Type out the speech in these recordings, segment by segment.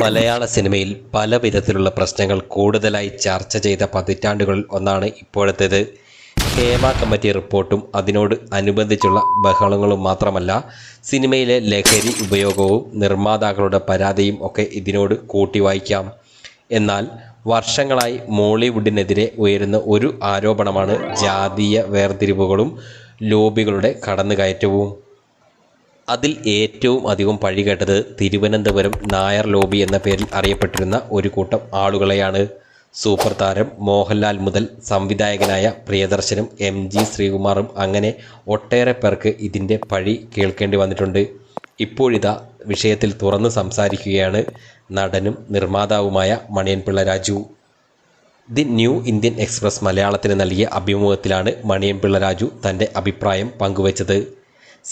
മലയാള സിനിമയിൽ പല വിധത്തിലുള്ള പ്രശ്നങ്ങൾ കൂടുതലായി ചർച്ച ചെയ്ത പതിറ്റാണ്ടുകളിൽ ഒന്നാണ് ഇപ്പോഴത്തേത്. ഹേമ കമ്മിറ്റി റിപ്പോർട്ടും അതിനോട് അനുബന്ധിച്ചുള്ള ബഹളങ്ങളും മാത്രമല്ല സിനിമയിലെ ലഹരി ഉപയോഗവും നിർമ്മാതാക്കളുടെ പരാതിയും ഒക്കെ ഇതിനോട് കൂട്ടി വായിക്കാം എന്നാൽ വർഷങ്ങളായി മോളിവുഡിനെതിരെ ഉയരുന്ന ഒരു ആരോപണമാണ് ജാതീയ വേർതിരിവുകളും ലോബികളുടെ കടന്നുകയറ്റവും. അതിൽ ഏറ്റവും അധികം പഴി കേട്ടത് തിരുവനന്തപുരം നായർ ലോബി എന്ന പേരിൽ അറിയപ്പെട്ടിരുന്ന ഒരു കൂട്ടം ആളുകളെയാണ്. സൂപ്പർ താരം മോഹൻലാൽ മുതൽ സംവിധായകനായ പ്രിയദർശനും എം ജി ശ്രീകുമാറും അങ്ങനെ ഒട്ടേറെ പേർക്ക് ഇതിന്റെ പഴി കേൾക്കേണ്ടി വന്നിട്ടുണ്ട്. ഇപ്പോഴിതാ വിഷയത്തിൽ തുറന്ന് സംസാരിക്കുകയാണ് നടനും നിർമ്മാതാവുമായ Maniyanpilla Raju. The New Indian Express മലയാളത്തിന് നൽകിയ അഭിമുഖത്തിലാണ് മണിയൻപിള്ള രാജു തന്റെ അഭിപ്രായം പങ്കുവച്ചത്.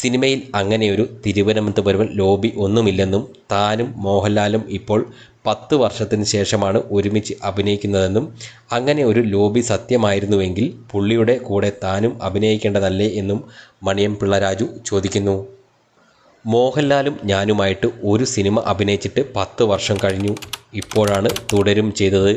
സിനിമയിൽ അങ്ങനെയൊരു തിരുവനന്തപുരം ലോബി ഒന്നുമില്ലെന്നും താനും മോഹൻലാലും ഇപ്പോൾ പത്ത് വർഷത്തിന് ശേഷമാണ് ഒരുമിച്ച് അഭിനയിക്കുന്നതെന്നും അങ്ങനെ ഒരു ലോബി സത്യമായിരുന്നുവെങ്കിൽ പുള്ളിയുടെ കൂടെ താനും അഭിനയിക്കേണ്ടതല്ലേ എന്നും മണിയം പിള്ളരാജു ചോദിക്കുന്നു. മോഹൻലാലും ഞാനുമായിട്ട് ഒരു സിനിമ അഭിനയിച്ചിട്ട് പത്ത് വർഷം കഴിഞ്ഞു. ഇപ്പോഴാണ് തുടരും ചെയ്തത്.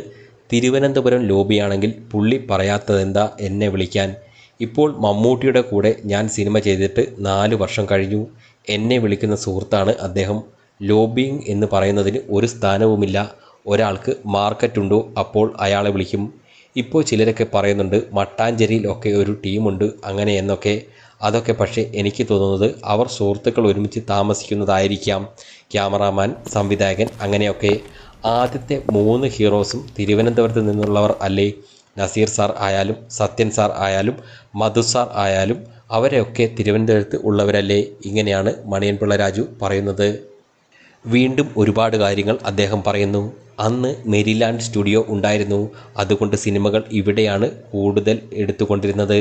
തിരുവനന്തപുരം ലോബിയാണെങ്കിൽ പുള്ളി പറയാത്തതെന്താ എന്നെ വിളിക്കാൻ? ഇപ്പോൾ മമ്മൂട്ടിയുടെ കൂടെ ഞാൻ സിനിമ ചെയ്തിട്ട് നാല് വർഷം കഴിഞ്ഞു. എന്നെ വിളിക്കുന്ന സുഹൃത്താണ് അദ്ദേഹം. ലോബിയിങ് എന്ന് പറയുന്നതിന് ഒരു സ്ഥാനവുമില്ല. ഒരാൾക്ക് മാർക്കറ്റുണ്ടോ? അപ്പോൾ അയാളെ വിളിക്കും. ഇപ്പോൾ ചിലരൊക്കെ പറയുന്നുണ്ട് മട്ടാഞ്ചേരിയിലൊക്കെ ഒരു ടീമുണ്ട് അങ്ങനെ എന്നൊക്കെ. അതൊക്കെ പക്ഷേ എനിക്ക് തോന്നുന്നത് അവർ സുഹൃത്തുക്കൾ ഒരുമിച്ച് താമസിക്കുന്നതായിരിക്കാം. ക്യാമറാമാൻ സംവിധായകൻ അങ്ങനെയൊക്കെ. ആദ്യത്തെ മൂന്ന് ഹീറോസും തിരുവനന്തപുരത്ത് നിന്നുള്ളവർ അല്ലേ? നസീർ സാർ ആയാലും സത്യൻ സാർ ആയാലും മധു സാർ ആയാലും അവരെയൊക്കെ തിരുവനന്തപുരത്ത് ഉള്ളവരല്ലേ? ഇങ്ങനെയാണ് മണിയൻപിള്ള രാജു പറയുന്നത്. വീണ്ടും ഒരുപാട് കാര്യങ്ങൾ അദ്ദേഹം പറയുന്നു. അന്ന് മെരിലാൻഡ് സ്റ്റുഡിയോ ഉണ്ടായിരുന്നു. അതുകൊണ്ട് സിനിമകൾ ഇവിടെയാണ് കൂടുതൽ എടുത്തുകൊണ്ടിരുന്നത്.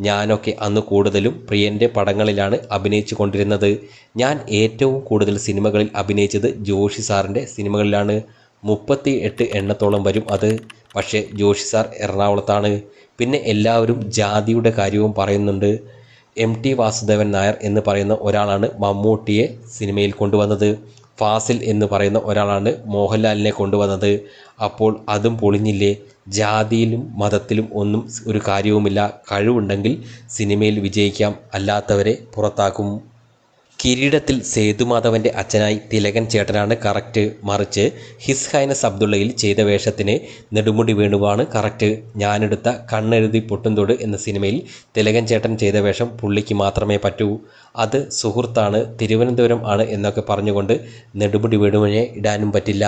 ഞാനൊക്കെ അന്ന് കൂടുതലും പ്രിയന്റെ പടങ്ങളിലാണ് അഭിനയിച്ചു കൊണ്ടിരുന്നത് ഞാൻ ഏറ്റവും കൂടുതൽ സിനിമകളിൽ അഭിനയിച്ചത് ജോഷി സാറിന്റെ സിനിമകളിലാണ്. മുപ്പത്തി എട്ട് എണ്ണത്തോളം വരും അത്. പക്ഷേ ജോഷി സാർ എറണാകുളത്താണ്. പിന്നെ എല്ലാവരും ജാതിയുടെ കാര്യവും പറയുന്നുണ്ട്. എം ടി വാസുദേവൻ നായർ എന്ന് പറയുന്ന ഒരാളാണ് മമ്മൂട്ടിയെ സിനിമയിൽ കൊണ്ടുവന്നത്. ഫാസിൽ എന്ന് പറയുന്ന ഒരാളാണ് മോഹൻലാലിനെ കൊണ്ടുവന്നത്. അപ്പോൾ അതും പൊളിഞ്ഞില്ലേ? ജാതിയിലും മതത്തിലും ഒന്നും ഒരു കാര്യവുമില്ല. കഴിവുണ്ടെങ്കിൽ സിനിമയിൽ വിജയിക്കാം. അല്ലാത്തവരെ പുറത്താക്കും. കിരീടത്തിൽ സേതുമാധവന്റെ അച്ഛനായി തിലകൻ ചേട്ടനാണ് കറക്റ്റ് മറിച്ച് ഹിസ് ഹൈനസ് അബ്ദുള്ളയിൽ ചെയ്ത വേഷത്തിന് നെടുമുടി വേണുവാണ് കറക്റ്റ് ഞാനെടുത്ത കണ്ണെഴുതി പൊട്ടുംതോട് എന്ന സിനിമയിൽ തിലകൻ ചേട്ടൻ ചെയ്ത വേഷം പുള്ളിക്ക് മാത്രമേ പറ്റൂ. അത് സുഹൃത്താണ് തിരുവനന്തപുരം ആണ് എന്നൊക്കെ പറഞ്ഞുകൊണ്ട് നെടുമുടി വേണുവിനെ ഇടാനും പറ്റില്ല.